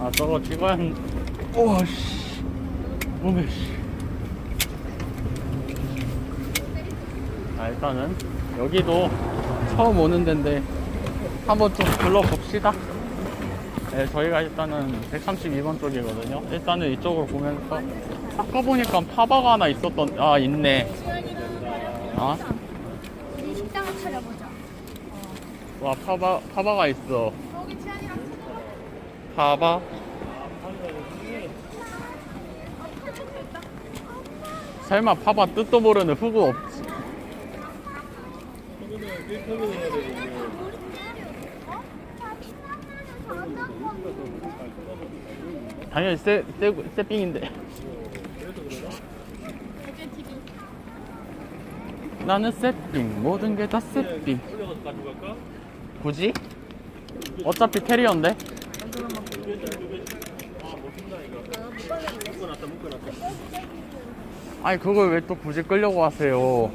아 저거 찍어야 한... 우와 씨 오메 씨. 아 일단은 여기도 처음 오는 데인데 한번 좀 둘러봅시다 네 저희가 일단은 132번 쪽이거든요 일단은 이쪽으로 보면서 아까 보니까 파바가 하나 있었던 아 있네 아? 식당을 차려보자. 와 파바 파바가 있어 파바 설마 파바 뜻도 모르는 후구 없지 당연히 세, 세, 세빙인데. 나는 세빙 모든 게 다 세빙 굳이? 어차피 캐리어인데 아니 그걸 왜 또 굳이 끌려고 하세요?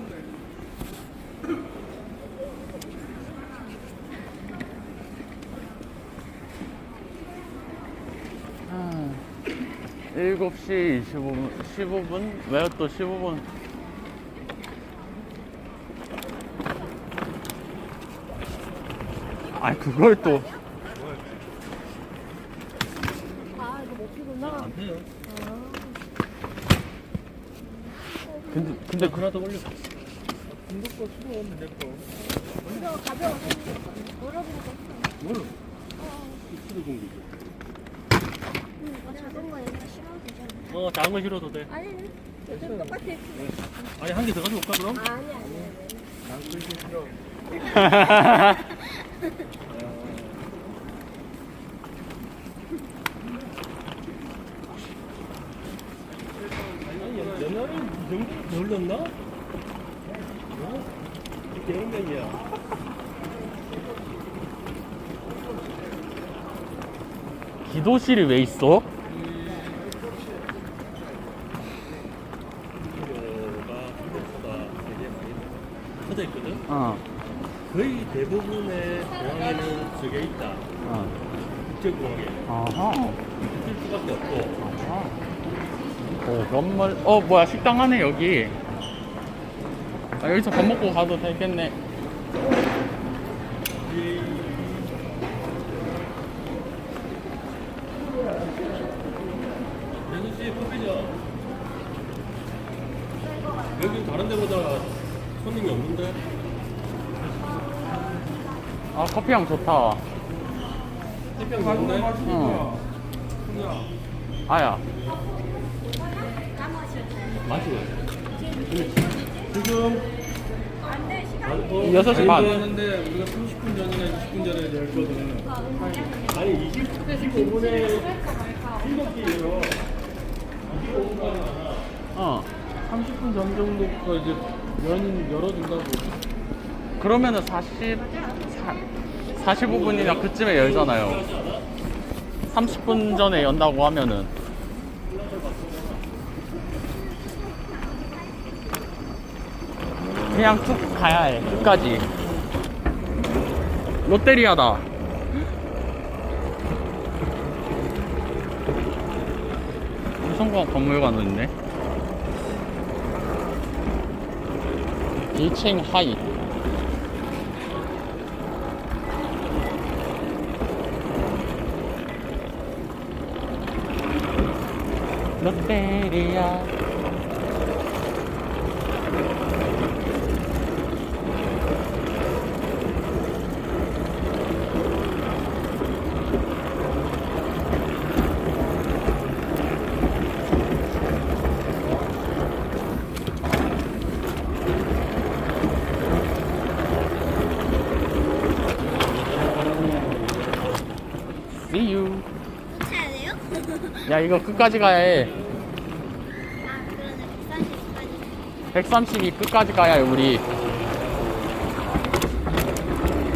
아, 7시 25분 15분? 왜 또 15분? 아니 그걸 또 아 이거 못 피구나. 근데 그 하나도 올려. 중국 거 수고 없는 내 거. 이거 가벼워서 물어보고. 뭘? 수도 공기. 작은 거 심어도 되잖아. 어, 작은 거 실어도 돼. 아니, 요즘 똑같아. 아니 한 개 더 가져올까 그럼? 아니 아니. 작은 거 실어. 아니 옛날에 이 정도 놀렸나? 어? 대형견이야. 기도실이 왜 있어? 퍼져 있거든. 어, 거의 대부분의 공항에는 저게 있다. 어. 국제공항에 아하. 있을 수밖에 없고. 아하. 오, 건물. 어, 뭐야, 식당 하네, 여기. 아, 여기서 밥 먹고 가도 되겠네. 커피죠? 여기 다른 데보다 손님이 없는데? 아, 커피향 좋다. 많은데? 어. 아야. 마시고 지금 어, 여섯 시 반. 하는데 우리가 30분 전이나 20분 전에 열거든 아니 20, 25분에 7개예요 25분까지 어. 30분 전 정도가 이제 연 열어준다고 그러면은 40, 45분이나 그쯤에 열잖아요. 30분 전에 연다고 하면은. 그냥 쭉 가야 해, 끝까지. 롯데리아다. 성공학 박물관도 있네. 2층 하이. 롯데리아 야 이거 끝까지 가야 해. 아 그러네. 130까지. 132 끝까지 가야 해 우리.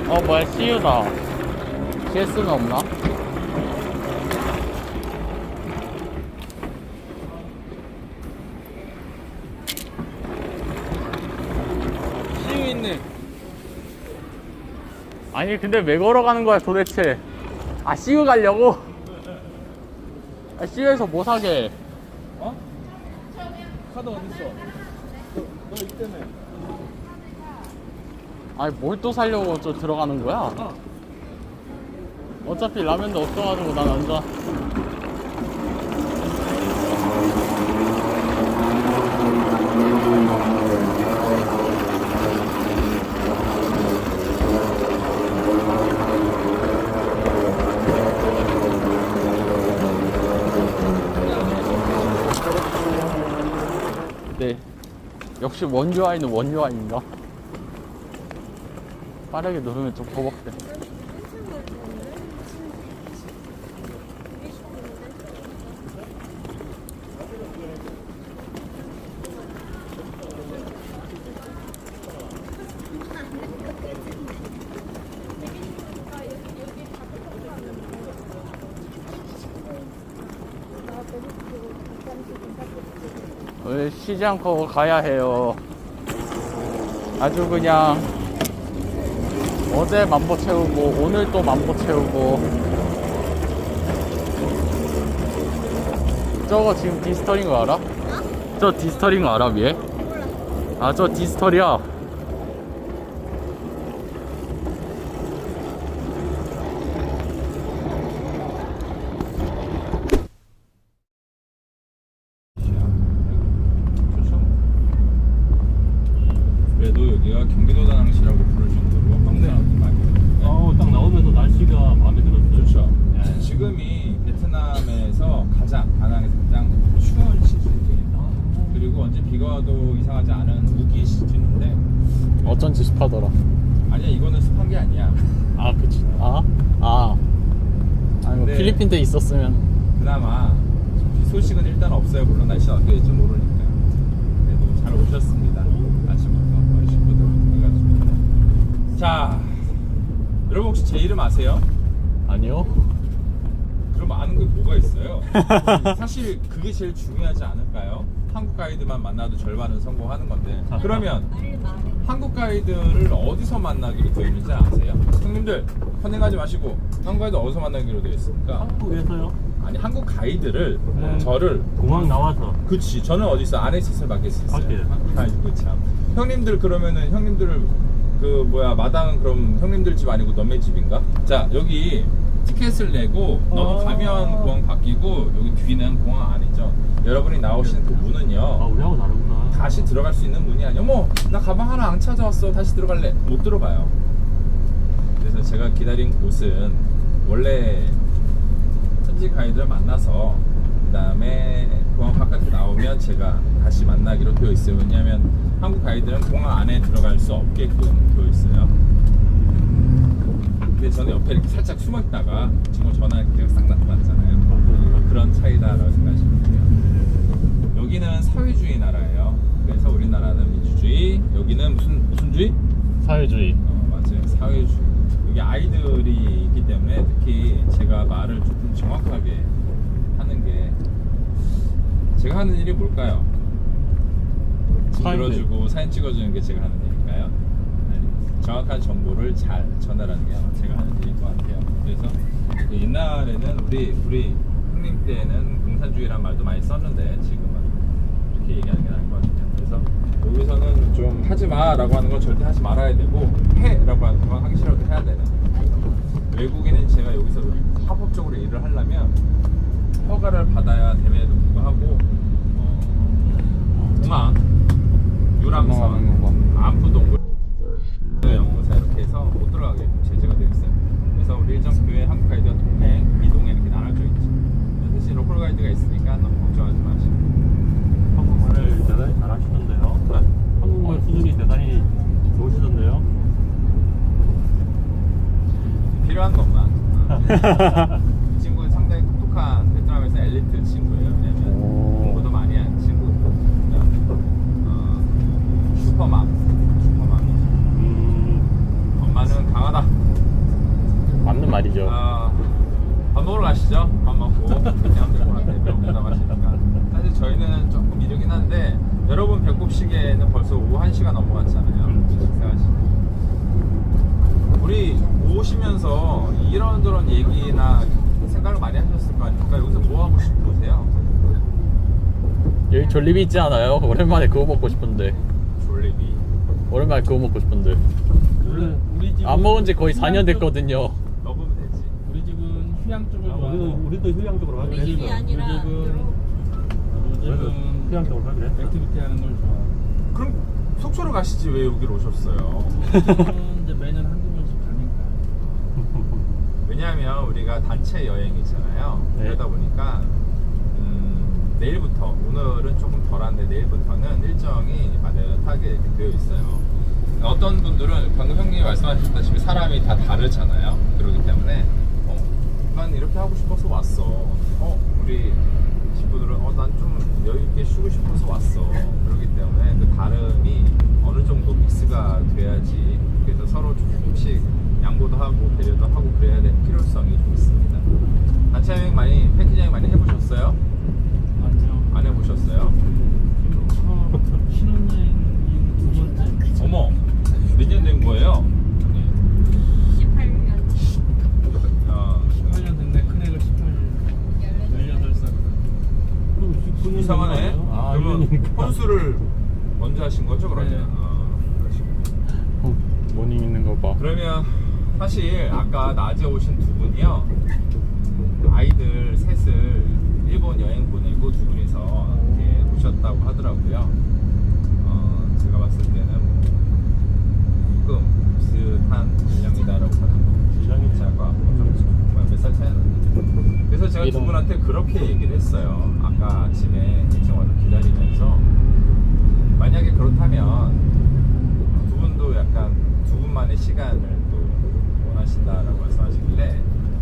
어 뭐야 CU다. GS는 없나? CU 있네 아니 근데 왜 걸어가는 거야 도대체? 아 CU 가려고? 아 CU에서 뭐 사게? 어? 카드 어딨어? 너 이때문에 아니 뭘또 사려고 저 들어가는 거야? 아 어차피 라면도 없어가지고 난 완전 역시 원UI는 원UI인가? 빠르게 누르면 좀 버벅대 왜 쉬지 않고 가야 해요. 아주 그냥 어제 만보 채우고 오늘 또 만보 채우고 저거 지금 디스터린 거 알아? 저 디스터린 거 알아 위에? 아저 디스터리야. 좋죠 그래도 여기가 경기도 다낭시라고 부를 정도로 한국 사람들 많이 오는데 어, 딱 나오면서 날씨가 마음에 들었어요. 좋죠 예. 지금이 베트남에서 가장 다낭에서 가장 추운 시즌입니다 그리고 언제 비가 와도 이상하지 않은 우기 시즌인데 어쩐지 습하더라. 아니야 이거는 습한 게 아니야 아 그치. 아 아. 아니 뭐 네. 필리핀 때 있었으면 그나마 비 소식은 일단 없어요. 물론 날씨가 어떻게 될지 모르니까. 그래도 잘 오셨습니다. 아침부터 우리 식구들 반갑습니다. 자, 여러분 혹시 제 이름 아세요? 아니요. 그럼 아는 게 뭐가 있어요? 사실 그게 제일 중요하지 않을까요? 한국 가이드만 만나도 절반은 성공하는 건데. 그러면 한국 가이드를 어디서 만나기로 되어 있는지 아세요? 형님들 컨닝하지 마시고 한국 가이드 어디서 만나기로 되어 있습니까? 한국에서요? 아니 한국 가이드를 네. 저를 공항 나와서. 그치 저는 어디 있어 안에 있었어요 밖에 있었어요 밖에. 아이고 참 형님들 그러면은 형님들을 그 뭐야 마당은 그럼 형님들 집 아니고 너네 집인가 자 여기 티켓을 내고 넘어가면 공항 바뀌고 여기 뒤는 공항 아니죠. 여러분이 나오시는 그 아, 문은요. 우리하고 다르구나. 다시 들어갈 수 있는 문이 아니야 어머 나 가방 하나 안 찾아왔어. 다시 들어갈래. 못 들어가요. 그래서 제가 기다린 곳은 원래 현지 가이드를 만나서 그 다음에 공항 바깥에 나오면 제가 다시 만나기로 되어 있어요. 왜냐하면 한국 가이드는 공항 안에 들어갈 수 없게끔 되어 있어요 근데 저는 옆에 이렇게 살짝 숨어 있다가 친구 전화할 때싹 나타났잖아요 그런 차이다라고 생각하시면 돼요 여기는 사회주의 나라예요 그래서 우리나라는 민주주의 여기는 무슨 무슨 주의? 사회주의. 어, 맞아요. 사회주의. 여기 아이들이 있기 때문에 특히 제가 말을 조금 정확하게 하는 게 제가 하는 일이 뭘까요? 집 사인들. 들어주고 사진 찍어주는 게 제가 하는? 아니, 정확한 정보를 잘 전달하는 게 제가 하는 일일 것 같아요. 그래서 그 옛날에는 우리 우리 형님 때는 공산주의란 말도 많이 썼는데 지금은 이렇게 얘기하는 게 나을 것 같아요. 그래서 여기서는 좀 하지 마라고 하는 건 절대 하지 말아야 되고 해라고 하는 건 하기 싫어도 해야 되는. 외국인은 제가 여기서 합법적으로 일을 하려면 허가를 받아야 됨에도 불구하고 어, 공항, 유람선, 넘어가는 건가? 안푸동굴 연구사 이렇게 해서 못 들어가게 제재가 되어 있어요. 그래서 우리 일정 교회 한국 가이드와 동행, 비동행 이렇게 나눠져 있죠. 대신 로컬 가이드가 있으니까 너무 걱정하지 마시고. 한국말을 대단히 잘하시던데요. 네? 한국말 수준이 대단히 좋으시던데요. 필요한 것만. 어. 이 친구는 상당히 똑똑한 베트남에서 엘리트 친구예요. 왜냐면 오. 공부도 많이 한 친구. 그다음에 어, 슈퍼맘, 슈퍼맘이지. 음, 엄마는 강하다. 맞는 말이죠. 아, 밥 먹으러 가시죠. 밥 먹고 그냥 들고 한테 부담하시니까. 사실 저희는 조금 이르긴 한데 여러분 배꼽 시계는 벌써 오후 1시가 넘어갔잖아요. 식사하시고. 우리 오시면서 이런저런 얘기나 생각을 많이 하셨을 거 아닙니까? 여기서 뭐 하고 싶으세요? 여기 졸립이 있지 않아요? 오랜만에 그거 먹고 싶은데 졸리비. 오랜만에 그거 먹고 싶은데 우리 우리 집은 안 먹은 지 거의 휴양 4년 쪽- 됐거든요 먹으면 되지. 우리 집은 휴양 쪽을 아, 좋아하고 우리도 우리도 휴양 쪽으로 하기로 우리 집이 했어. 아니라 요즘은- 유럽. 그래서 요즘은 휴양 쪽으로 하기로 했어. 액티비티 하는 걸 좋아하고 그럼 속초로 가시지 왜 여기로 오셨어요? 저는 이제 매년 한두 번씩 가니까 왜냐하면 우리가 단체 여행이잖아요. 네. 그러다 보니까 음, 내일부터 오늘은 조금 덜한데 내일부터는 일정이 이렇게 되어 있어요. 어떤 분들은 방금 형님이 말씀하셨다시피 사람이 다 다르잖아요. 그렇기 때문에 어, 난 이렇게 하고 싶어서 왔어. 어, 우리 친구들은 어, 난 좀 여유 있게 쉬고 싶어서 왔어. 그렇기 때문에 그 다름이 어느 정도 믹스가 돼야지 그래서 서로 조금씩 양보도 하고 배려도 하고 그래야 되는 필요성이 좀 있습니다. 단체 여행 많이 패키지 여행 많이 해보셨어요? 아니요 안 해보셨어요? 저 신혼여행 이후 두 번째 어머, 몇 년 된 거예요? 18년. 어, 18년 됐네 큰애가 18 18살 그럼 19년 이상하네. 된 거? 아, 그러면. 혼수를 먼저 하신 거죠, 그러면? 네. 어, 그러시구나. 어, 모닝 있는 거 봐 그러면 사실 아까 낮에 오신 두 분이요 아이들 셋을 일본 여행 보내고 두 분이서 이렇게 오셨다고 하더라고요. 어, 제가 봤을 때는 뭐 조금 비슷한 연령이다라고. 주장이 제가 몇살 차이 나는데 그래서 제가 두 분한테 그렇게 얘기를 했어요. 아까 아침에 일찍 와서 기다리면서 만약에 그렇다면 두 분도 약간 두 분만의 시간을 또 원하신다라고 말씀하시길래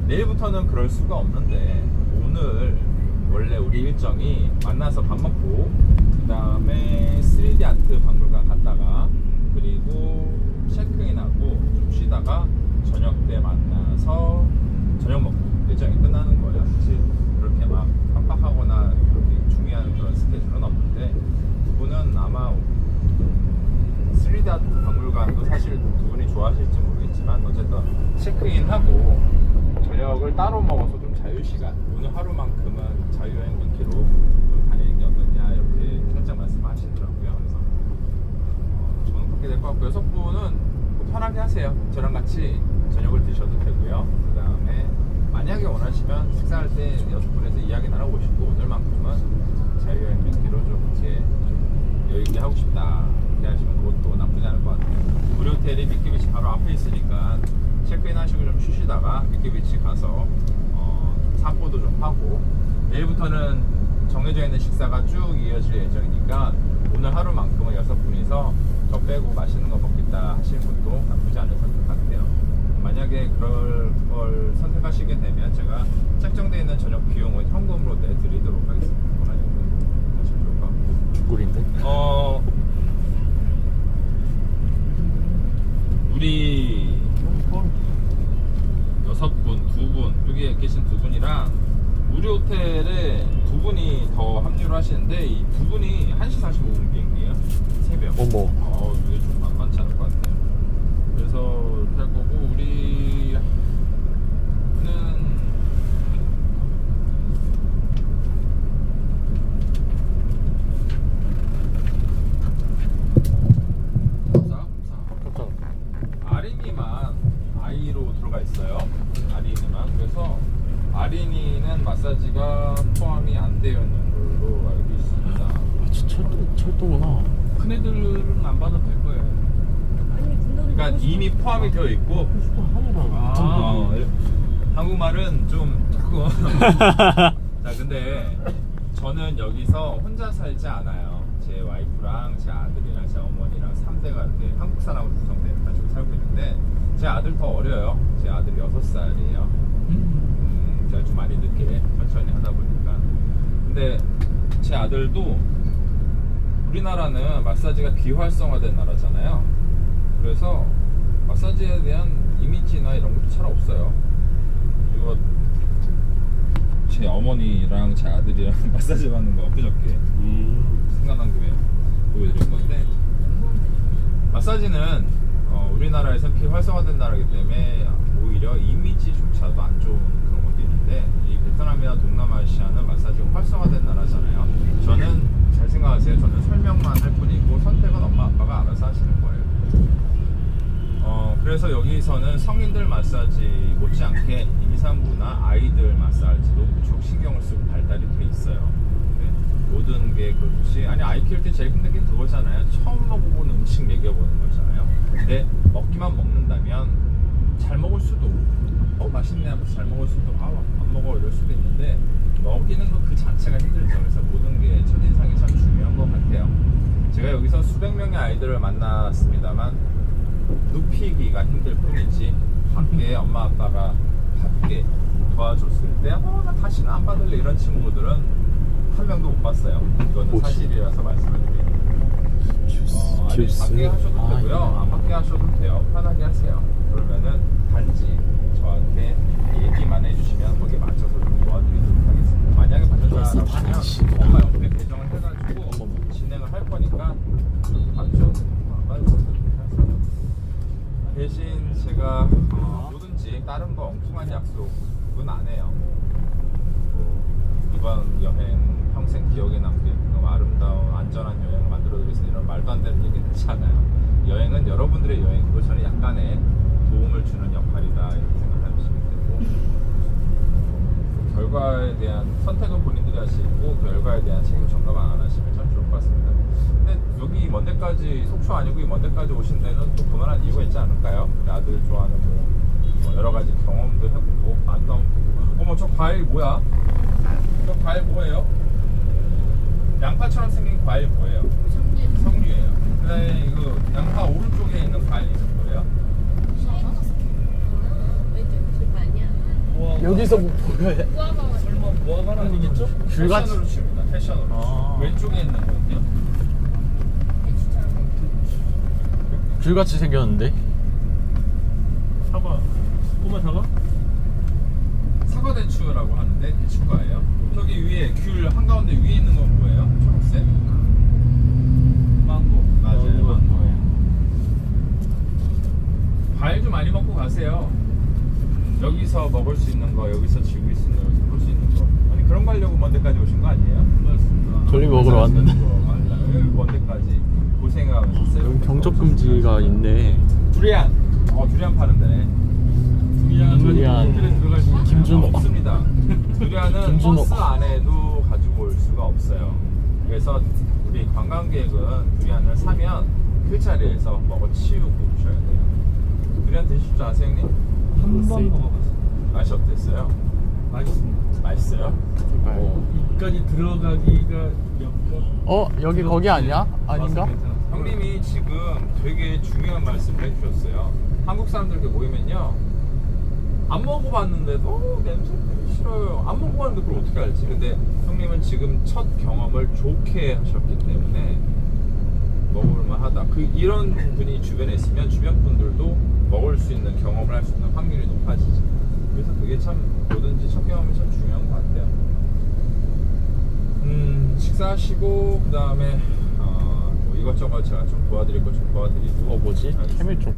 내일부터는 그럴 수가 없는데 오늘 원래 우리 일정이 만나서 밥 먹고 그 다음에 3D 아트 박물관 갔다가 그리고 체크인하고 좀 쉬다가 저녁 때 만나서 저녁 먹고 일정이 끝나는 거예요. 사실 그렇게 막 빡빡하거나 그렇게 중요한 그런 스케줄은 없는데 두 분은 아마 3D 아트 박물관도 사실 두 분이 좋아하실지 모르겠지만 어쨌든 체크인하고 저녁을 따로 먹어서 좀 자유시간 오늘 하루만큼은 자유여행 민기로 좀 다니는 게 어떠냐 이렇게 살짝 말씀하시더라고요 그래서 어, 저는 그렇게 될 것 같고요 여섯 분은 뭐 편하게 하세요 저랑 같이 저녁을 드셔도 되고요. 그 다음에 만약에 원하시면 식사할 때 여섯 분에서 이야기 나눠보시고 오늘만큼은 자유여행 민기로 좀 이렇게 좀 여유있게 하고 싶다. 이렇게 하시면 그것도 나쁘지 않을 것 같아요. 우리 호텔이 미끼비치 바로 앞에 있으니까 체크인 하시고 좀 쉬시다가 미끼비치 가서 어, 좀散歩도 좀 하고 내일부터는 정해져 있는 식사가 쭉 이어질 예정이니까 오늘 하루만큼은 여섯 분이서 저 빼고 맛있는 거 먹겠다 하시는 것도 나쁘지 않은 선택 같아요 만약에 그럴 걸 선택하시게 되면 제가 책정되어 있는 저녁 비용은 현금으로 내드리도록 하겠습니다. 원하는 거 하시면 좋을 것 같고 죽꿀인데? 어 우리 여섯 분, 두 분, 여기 계신 두 분이랑 우리 호텔에 두 분이 더 합류를 하시는데 이 두 분이 1시 45분 비행기예요. 새벽. 어머. 어, 이게 좀 만만치 않을 것 같아요. 그래서 이렇게 할 거고 우리는 자, 자. 깜짝 아린이만 아이로 들어가 있어요. 아린이만. 그래서 아린이는 마사지가 포함이 안 되어 있는 걸로 알고 있습니다. 아, 저 철도, 철도구나 큰 애들은 안 받아도 될 거예요 아니 그러니까 이미 포함이 되어 있고 아. 어, 한국말은 좀 조금. 자, 근데 저는 여기서 혼자 살지 않아요. 제 와이프랑 제 아들이랑 제 어머니랑 3대가 이렇게 한국 사람으로 구성된 가지고 살고 있는데 제 아들 더 어려요. 제 아들이 6살이에요. 음, 제가 좀 많이 늦게 천천히 하다 보니까. 근데 제 아들도 우리나라는 마사지가 비활성화된 나라잖아요. 그래서 마사지에 대한 이미지나 이런 것도 잘 없어요. 이거 제 어머니랑 제 아들이랑 마사지 받는 거 엊그저께 음. 생각난 김에 보여드린 건데 마사지는 어, 우리나라에선 비활성화된 나라이기 때문에 오히려 이미지조차도 안 좋은 그런 것도 있는데 이 베트남이나 동남아시아는 마사지가 활성화된 나라잖아요. 저는 잘 생각하세요. 저는 설명만 할 뿐이고 선택은 엄마 아빠가 알아서 하시는 거예요. 어, 그래서 여기서는 성인들 마사지 못지않게 임산부나 아이들 마사지도 무척 신경을 쓰고 발달이 돼 있어요. 네, 모든 게 그렇듯이 아니 아이 키울 때 제일 힘든 게 그거잖아요. 처음 먹어본 음식 먹여보는 거잖아요. 근데 먹기만 먹는다면 잘 먹을 수도 어 맛있네 하면서 잘 먹을 수도 아안 먹어 이럴 수도 있는데 먹이는 것 그 자체가 힘들죠. 그래서 모든 게 첫인상이 참 중요한 것 같아요. 제가 여기서 수백 명의 아이들을 만났습니다만 눕히기가 힘들 뿐이지 밖에 엄마 아빠가 함께 도와줬을 때 어, 나 다시는 안 받을래 이런 친구들은 한 명도 못 봤어요. 이거는 사실이라서 말씀을 드립니다. 어, 아니, 밖에 하셔도 아, 되고요. 예. 안 밖에 하셔도 돼요. 편하게 하세요. 그러면은 단지 저한테 얘기만 해주시면 거기에 맞춰서 좀 도와드리도록 하겠습니다. 만약에 벌써 받는다 단지. 하시면 엄마 옆에 배정을 해가지고 진행을 할 거니까 그렇게 받으셔도 되고 안 받으셔도 되고 대신 제가 어, 뭐든지 다른 거 엉뚱한 약속은 안 해요. 뭐 이번 여행 평생 기억에 남게끔 아름다운 안전한 여행을 만들어드리겠습니다. 이런 말도 안 되는 얘기는 하지 않아요. 여행은 여러분들의 여행이고 저는 약간의 도움을 주는 역할이다 이렇게 생각하시면 되고 그 결과에 대한 선택은 본인들이 하시고 그 결과에 대한 책임 전가만 안 하시면 참 좋을 것 같습니다. 근데 여기 먼 데까지 속초 아니고 이 먼 데까지 오신 데는 또 그만한 이유가 있지 않을까요? 아들 좋아하는 뭐, 뭐 여러 가지 경험도 해보고 아름다운 어머 저 과일 뭐야? 저 과일 뭐예요? 양파처럼 생긴 과일 뭐예요? 성류. 성류예요. 그다음에 이거 양파 오른쪽에 있는 과일이 뭐예요? 여기서 뭐 보여야 설마 무화과는 아니겠죠? 귤같이 패션으로 칩니다. 패션으로. 아. 왼쪽에 있는 거예요. 귤같이 생겼는데 사과. 꼬마 사과? 사과 대추라고 하는데 대추과예요. 저기 위에 귤 한가운데 위에 있는 건 뭐예요? 초록색? 망고. 맞아요. 어, 망고예요. 과일 좀 많이 먹고 가세요. 여기서 먹을 수 있는 거, 여기서 지고 있는 거, 여기서 볼 수 있는 거. 아니 그런 거 하려고 먼 데까지 오신 거 아니에요? 맞습니다. 돌리 먹으러 왔는데 맞아요. 여기 먼 데까지 고생하면서 쓰고 여기 경적 금지가 있네 두리안. 어 두리안 파는 데네. 두리안. 두리안. 호텔에 들어갈 수 있는 김준호. 아, 없습니다. 두리안은 김준호. 버스 안에도 가지고 올 수가 없어요. 그래서 우리 관광객은 두리안을 사면 그 자리에서 먹어 치우고 오셔야 돼요. 두리안 드실 줄 아세요, 형님? 한번 먹어봤어요. 맛이 어땠어요? 맛있습니다. 맛있어요? 어. 입까지 들어가기가. 어 여기 거기 아니야? 아닌가? 형님이 지금 되게 중요한 말씀을 해주셨어요. 한국 사람들 이렇게 모이면요. 안 먹어봤는데도 냄새 되게 싫어요. 안 먹어봤는데 그걸 어떻게 알지? 근데 형님은 지금 첫 경험을 좋게 하셨기 때문에 먹을만 하다. 그 이런 분이 주변에 있으면 주변 분들도 먹을 수 있는 경험을 할 수 있는 확률이 높아지죠. 그래서 그게 참 뭐든지 첫 경험이 참 중요한 것 같아요. 음, 식사하시고 그 다음에 어, 뭐 이것저것 제가 좀 도와드릴 거 좀 도와드리고 어 뭐지? 캐밀 좀